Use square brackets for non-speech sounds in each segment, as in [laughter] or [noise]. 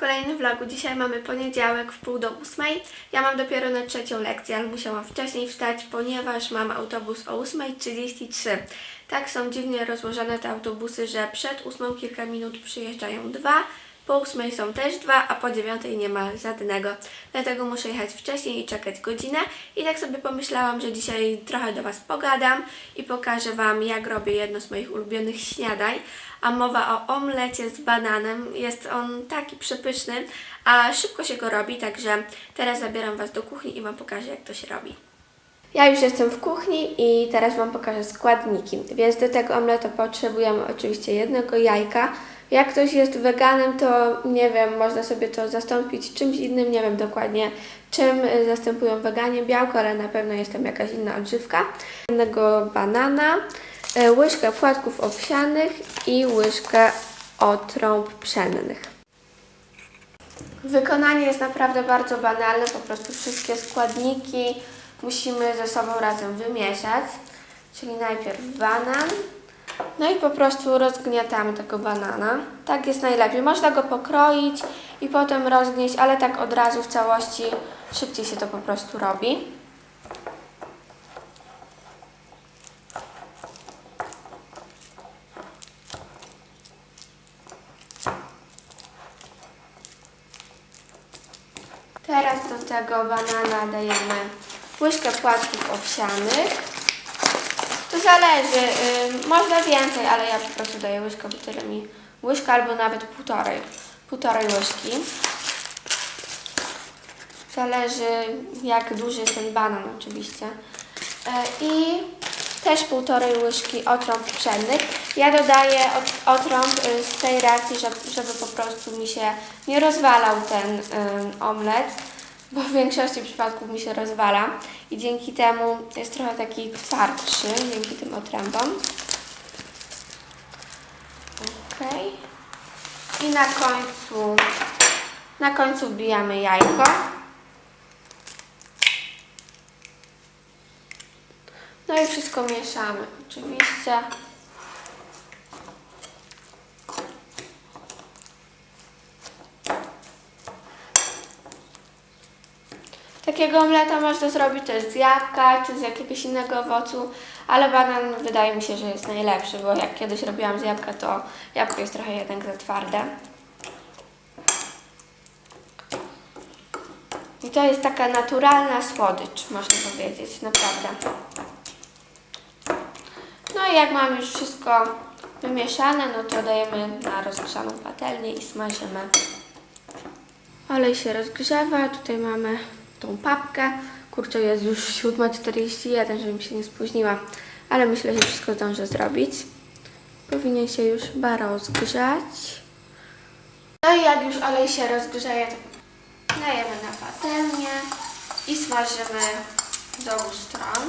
kolejnym vlogu. Dzisiaj mamy poniedziałek w pół do ósmej. Ja mam dopiero na trzecią lekcję, ale musiałam wcześniej wstać, ponieważ mam autobus o 8.33. Tak są dziwnie rozłożone te autobusy, że przed ósmą kilka minut przyjeżdżają dwa, po ósmej są też dwa, a po dziewiątej nie ma żadnego. Dlatego muszę jechać wcześniej i czekać godzinę. I tak sobie pomyślałam, że dzisiaj trochę do Was pogadam i pokażę Wam, jak robię jedno z moich ulubionych śniadań. A mowa o omlecie z bananem. Jest on taki przepyszny, a szybko się go robi, także teraz zabieram Was do kuchni i Wam pokażę, jak to się robi. Ja już jestem w kuchni i teraz Wam pokażę składniki. Więc do tego omletu potrzebujemy oczywiście jednego jajka. Jak ktoś jest weganem, to nie wiem, można sobie to zastąpić czymś innym, nie wiem dokładnie czym zastępują weganie białko, ale na pewno jest tam jakaś inna odżywka. Jednego banana, y, łyżkę płatków owsianych i łyżkę otrąb pszennych. Wykonanie jest naprawdę bardzo banalne, po prostu wszystkie składniki musimy ze sobą razem wymieszać. Czyli najpierw banan, no i po prostu rozgniatamy tego banana. Tak jest najlepiej. Można go pokroić i potem rozgnieść, ale tak od razu w całości szybciej się to po prostu robi. Teraz do tego banana dajemy łyżkę płatków owsianych. Zależy, y, można więcej, ale ja po prostu daję łyżkę, bo tyle mi łyżka albo nawet półtorej, półtorej łyżki. Zależy jak duży jest ten banan oczywiście. E, I też półtorej łyżki otrąb pszennych. Ja dodaję ot- otrąb y, z tej racji, żeby, żeby po prostu mi się nie rozwalał ten y, omlet, bo w większości przypadków mi się rozwala i dzięki temu jest trochę taki twardszy, dzięki tym otrębom. Okej. I na końcu, na końcu wbijamy jajko. No i wszystko mieszamy, oczywiście. Takiego omleta można zrobić też z jabłka czy z jakiegoś innego owocu, ale banan wydaje mi się, że jest najlepszy, bo jak kiedyś robiłam z jabłka, to jabłko jest trochę jednak za twarde. I to jest taka naturalna słodycz, można powiedzieć, naprawdę. No i jak mam już wszystko wymieszane, no to dajemy na rozgrzaną patelnię i smażymy. Olej się rozgrzewa, tutaj mamy tą papkę. Kurczę, jest już 7.41, żebym się nie spóźniła, ale myślę, że wszystko zdążę zrobić. Powinien się już chyba rozgrzać. No i jak już olej się rozgrzeje, to dajemy na patelnię i smażymy z obu stron.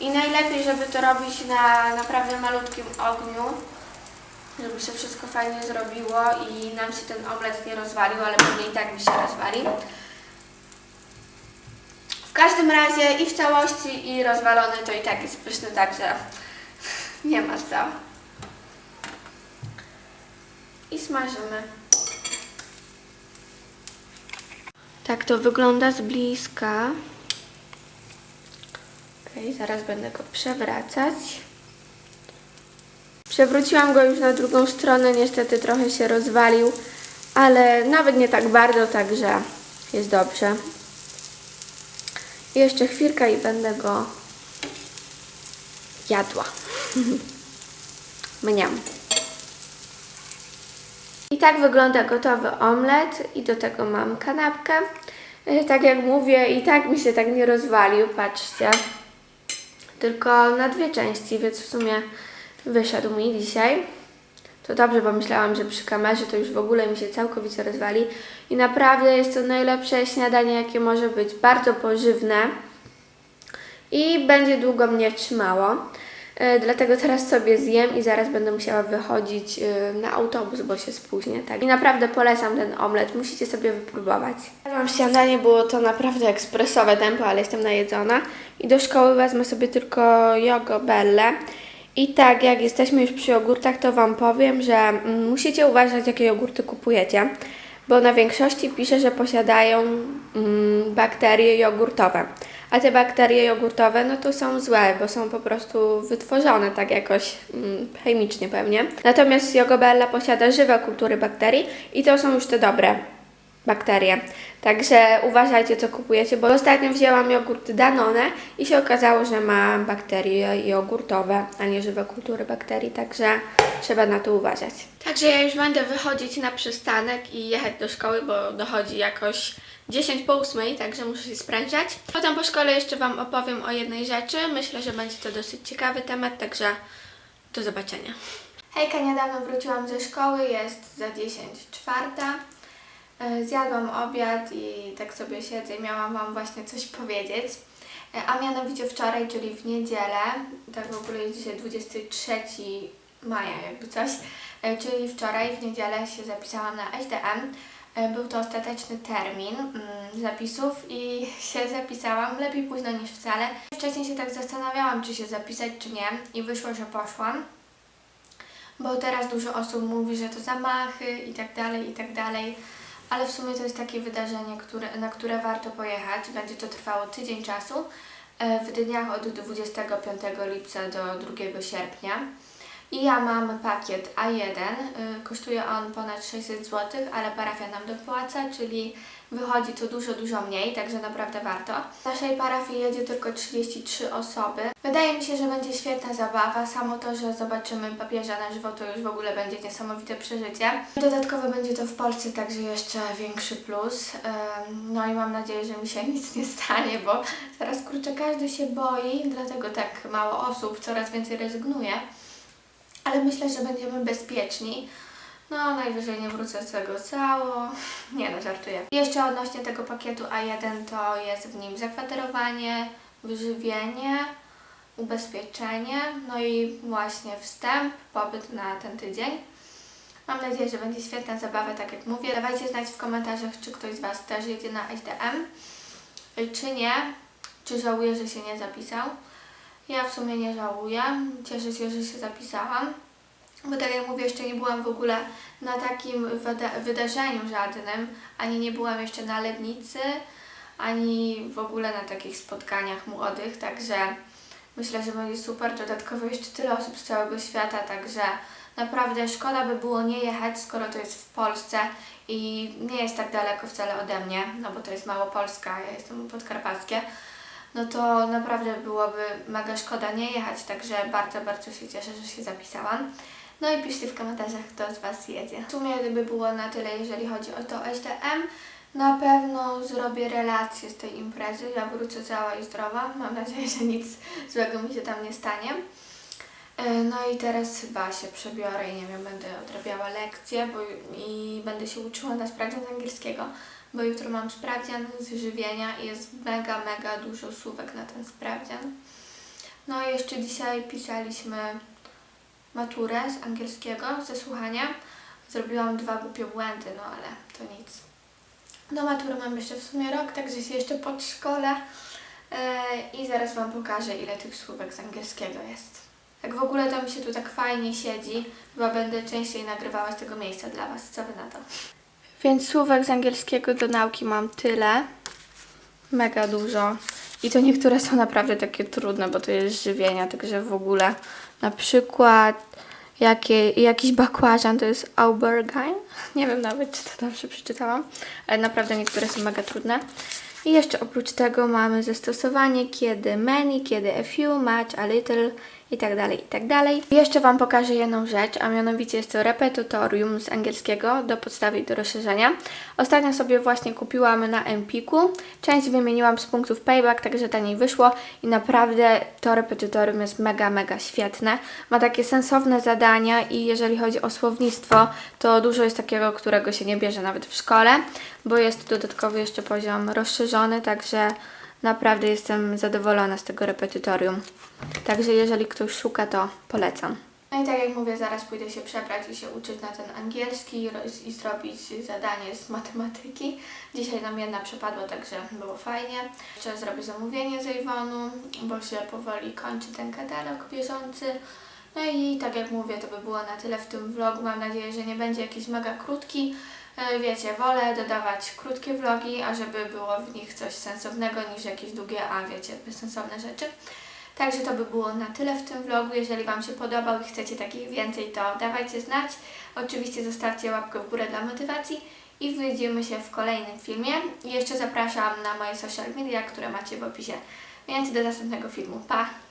I najlepiej, żeby to robić na naprawdę malutkim ogniu, żeby się wszystko fajnie zrobiło i nam się ten omlet nie rozwalił, ale pewnie i tak mi się rozwali. Każdym razie i w całości i rozwalony to i tak jest pyszny, także nie ma co. I smażymy. Tak to wygląda z bliska. Okej, zaraz będę go przewracać. Przewróciłam go już na drugą stronę, niestety trochę się rozwalił, ale nawet nie tak bardzo, także jest dobrze. Jeszcze chwilkę i będę go jadła. [laughs] Mniam. I tak wygląda gotowy omlet i do tego mam kanapkę. E, Tak jak mówię, i tak mi się tak nie rozwalił, patrzcie. Tylko na dwie części, więc w sumie wyszedł mi dzisiaj. To dobrze, bo myślałam, że przy kamerze to już w ogóle mi się całkowicie rozwali. I naprawdę jest to najlepsze śniadanie, jakie może być. Bardzo pożywne i będzie długo mnie trzymało. E, Dlatego teraz sobie zjem i zaraz będę musiała wychodzić e, na autobus, bo się spóźnię. Tak. I naprawdę polecam ten omlet, musicie sobie wypróbować. Mam śniadanie, było to naprawdę ekspresowe tempo, ale jestem najedzona. I do szkoły wezmę sobie tylko jogo belle. I tak, jak jesteśmy już przy jogurtach, to Wam powiem, że mm, musicie uważać, jakie jogurty kupujecie, bo na większości pisze, że posiadają mm, bakterie jogurtowe. A te bakterie jogurtowe, no to są złe, bo są po prostu wytworzone tak jakoś mm, chemicznie pewnie. Natomiast Jogobella posiada żywe kultury bakterii i to są już te dobre bakterie. Także uważajcie, co kupujecie, bo ostatnio wzięłam jogurt Danone i się okazało, że ma bakterie jogurtowe, a nie żywe kultury bakterii, także trzeba na to uważać. Także ja już będę wychodzić na przystanek i jechać do szkoły, bo dochodzi jakoś 10 po 8, także muszę się sprężać. Potem po szkole jeszcze Wam opowiem o jednej rzeczy. Myślę, że będzie to dosyć ciekawy temat, także do zobaczenia. Hejka, niedawno wróciłam ze szkoły, jest za 10 czwarta. E, Zjadłam obiad i tak sobie siedzę i miałam Wam właśnie coś powiedzieć. E, A mianowicie wczoraj, czyli w niedzielę, tak w ogóle jest dzisiaj 23 maja jakby coś, e, czyli wczoraj w niedzielę się zapisałam na SDM. Był to ostateczny termin mm, zapisów i [laughs] się zapisałam, lepiej późno niż wcale. Wcześniej się tak zastanawiałam, czy się zapisać, czy nie i wyszło, że poszłam bo teraz dużo osób mówi, że to zamachy i tak dalej, i tak dalej, ale w sumie to jest takie wydarzenie, które, na które warto pojechać. Będzie to trwało tydzień czasu e, w dniach od 25 lipca do 2 sierpnia. I ja mam pakiet A1, y, kosztuje on ponad 600 zł, ale parafia nam dopłaca, czyli wychodzi to dużo, dużo mniej, także naprawdę warto. W naszej parafii jedzie tylko 33 osoby. Wydaje mi się, że będzie świetna zabawa. Samo to, że zobaczymy papieża na żywo, to już w ogóle będzie niesamowite przeżycie. Dodatkowo będzie to w Polsce, także jeszcze większy plus. No i mam nadzieję, że mi się [laughs] nic nie stanie, bo teraz kurczę, każdy się boi, dlatego tak mało osób, coraz więcej rezygnuje ale myślę, że będziemy bezpieczni. No, najwyżej nie wrócę z tego cało. [laughs] Nie no, żartuję. Jeszcze odnośnie tego pakietu A1 to jest w nim zakwaterowanie, wyżywienie, ubezpieczenie, no i właśnie wstęp, pobyt na ten tydzień. Mam nadzieję, że będzie świetna zabawa, tak jak mówię. Dawajcie znać w komentarzach, czy ktoś z Was też jedzie na SDM, y, czy nie, czy żałuje, że się nie zapisał. Ja w sumie nie żałuję. Cieszę się, że się zapisałam. Bo tak jak mówię, jeszcze nie byłam w ogóle na takim wyda- wydarzeniu żadnym, ani nie byłam jeszcze na Lednicy, ani w ogóle na takich spotkaniach młodych, także myślę, że będzie super. Dodatkowo jeszcze tyle osób z całego świata, także naprawdę szkoda by było nie jechać, skoro to jest w Polsce i nie jest tak daleko wcale ode mnie, no bo to jest Małopolska, ja jestem podkarpackie no to naprawdę byłoby mega szkoda nie jechać, także bardzo, bardzo się cieszę, że się zapisałam. No i piszcie w komentarzach, kto z Was jedzie. W sumie by było na tyle, jeżeli chodzi o to SDM. Na pewno zrobię relację z tej imprezy, ja wrócę cała i zdrowa. Mam nadzieję, że nic złego mi się tam nie stanie. E, No i teraz chyba się przebiorę i nie wiem, będę odrabiała lekcje bo, i będę się uczyła na sprawdzian angielskiego, bo jutro mam sprawdzian z żywienia i jest mega, mega dużo słówek na ten sprawdzian. No i jeszcze dzisiaj pisaliśmy maturę z angielskiego, ze słuchania. Zrobiłam dwa głupie błędy, no ale to nic. Do matury mam jeszcze w sumie rok, także się jeszcze podszkolę e, i zaraz Wam pokażę, ile tych słówek z angielskiego jest. Jak w ogóle to mi się tu tak fajnie siedzi, chyba będę częściej nagrywała z tego miejsca dla Was. Co Wy na to? Więc słówek z angielskiego do nauki mam tyle. Mega dużo. I to niektóre są naprawdę takie trudne, bo to jest żywienia, także w ogóle na przykład jakie, jakiś bakłażan to jest aubergine. [laughs] Nie wiem nawet, czy to dobrze przeczytałam, ale naprawdę niektóre są mega trudne. I jeszcze oprócz tego mamy zastosowanie kiedy many, kiedy a few, much, a little i tak dalej, i tak dalej. Jeszcze Wam pokażę jedną rzecz, a mianowicie jest to repetytorium z angielskiego do podstawy i do rozszerzenia. Ostatnio sobie właśnie kupiłam na Empiku. Część wymieniłam z punktów payback, także taniej wyszło i naprawdę to repetytorium jest mega, mega świetne. Ma takie sensowne zadania i jeżeli chodzi o słownictwo, to dużo jest takiego, którego się nie bierze nawet w szkole, bo jest dodatkowy jeszcze poziom rozszerzony, także naprawdę jestem zadowolona z tego repetytorium. Także jeżeli ktoś szuka, to polecam. No i tak jak mówię, zaraz pójdę się przebrać i się uczyć na ten angielski i, zrobić zadanie z matematyki. Dzisiaj nam jedna przepadła, także było fajnie. Jeszcze zrobię zamówienie z Avonu, bo się powoli kończy ten katalog bieżący. No i tak jak mówię, to by było na tyle w tym vlogu. Mam nadzieję, że nie będzie jakiś mega krótki. E, Wiecie, wolę dodawać krótkie vlogi, a żeby było w nich coś sensownego niż jakieś długie, a wiecie, bezsensowne rzeczy. Także to by było na tyle w tym vlogu. Jeżeli Wam się podobał i chcecie takich więcej, to dawajcie znać. Oczywiście zostawcie łapkę w górę dla motywacji i widzimy się w kolejnym filmie. I jeszcze zapraszam na moje social media, które macie w opisie. Więc do następnego filmu. Pa!